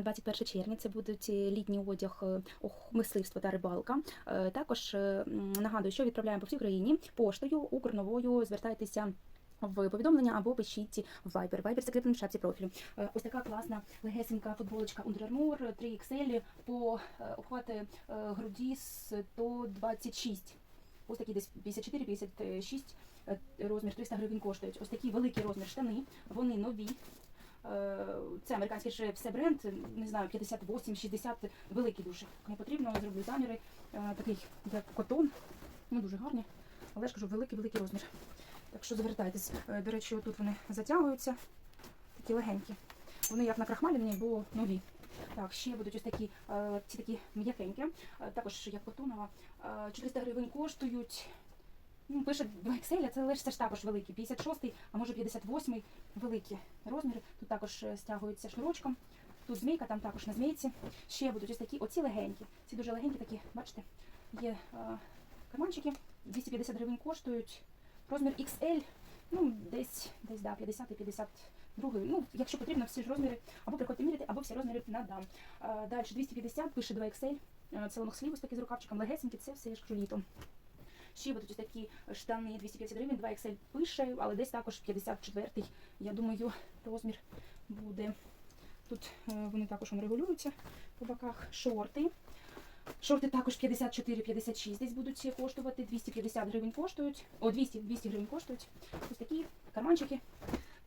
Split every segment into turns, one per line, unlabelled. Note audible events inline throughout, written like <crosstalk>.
на 21 червня. Це будуть е, літній одяг е, мисливство та рибалка. Е, Також нагадую, що відправляємо по всій Україні поштою, укрновою. Звертайтеся. В повідомлення або пишіть в Viber. Viber закріплений в шапці профілю. Ось така класна легесенька футболочка Under Armour 3XL по е, обхвати груді 126. Ось такі десь 54-56 е, розмір 300 гривень коштують. Ось такий великий розмір штани, вони нові. Е, Це американський же все бренд, не знаю, 58-60, великі дуже. Не потрібно, зроблю заміри. Е, Такий як котон, ну дуже гарні, але ж кажу, великий-великий розмір. Так що звертайтесь. Е, До речі, тут вони затягуються, такі легенькі. Вони як накрахмалені, бо нові. Так, ще будуть ось такі, ці такі м'якенькі, також як котонова. Е, 400 гривень коштують. Ну, пише 2 XL, це лише також великий. 56-й, а може 58-й великі розміри. Тут також е, стягуються шнурочком. Тут змійка, там також на змійці. Ще будуть ось такі, оці легенькі. Ці дуже легенькі такі, бачите, є е, карманчики. 250 гривень коштують. Розмір XL, ну, десь, десь да, 50 і 52. Ну, якщо потрібно, всі ж розміри, або приходьте міряти, або всі розміри надам. Е, далі 250, пише 2 XL. Е, Це лонгслів ось такий з рукавчиком, легесенькі, це все я ж кажу літом. Ще будуть ось такі штани 250 гривень, 2 XL пише, але десь також 54-й, я думаю, розмір буде. Тут е, вони також регулюються по боках. Шорти. Шорти також 54-56 десь будуть коштувати, 250 гривень коштують. О, 200, 200 гривень коштують. Ось такі карманчики.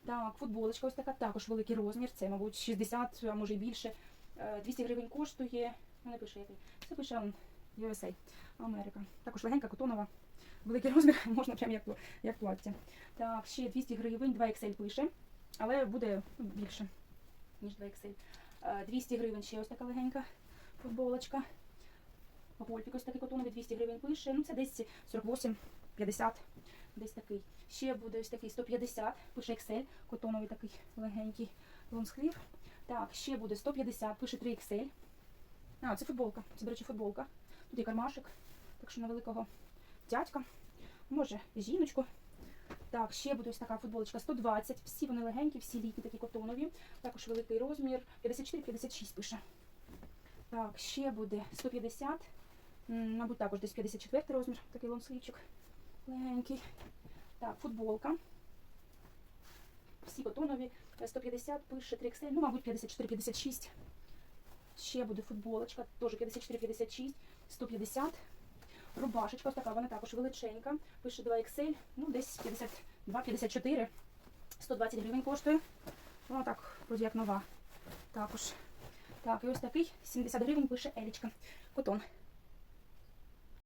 Так, футболочка ось така, також великий розмір. Це, мабуть, 60, а може і більше. Е, 200 гривень коштує. Ну, пише який. Це пише USA, Америка. Також легенька, котонова. Великий розмір, <laughs> можна прям як, як плаття. Так, ще 200 гривень, 2 XL пише, але буде більше, ніж 2 XL. Е, 200 гривень ще ось така легенька футболочка. Гольфік ось такий котоновий 200 гривень пише. Ну це десь 48-50, десь такий. Ще буде ось такий 150, пише XL, котоновий такий легенький лонгслів. Так, ще буде 150, пише 3 XL. А, це футболка. Це, до речі, футболка. Тут кармашик, так що на великого дядька. Може, жіночку. Так, ще буде ось така футболочка 120. Всі вони легенькі, всі літні, такі котонові. Також великий розмір. 54-56 пише. Так, ще буде 150. Мабуть, також десь 54 розмір, такий лонслівчик легенький. Так, футболка. Всі котонові. Е, 150 пише 3XL, ну, мабуть, 54-56. Ще буде футболочка, теж 54-56, 150. Рубашечка така, вона також величенька. Пише 2XL, ну десь 52-54. 120 гривень коштує. Вона так, вроді як нова. Також. Так, і ось такий 70 гривень пише Елічка. Котон.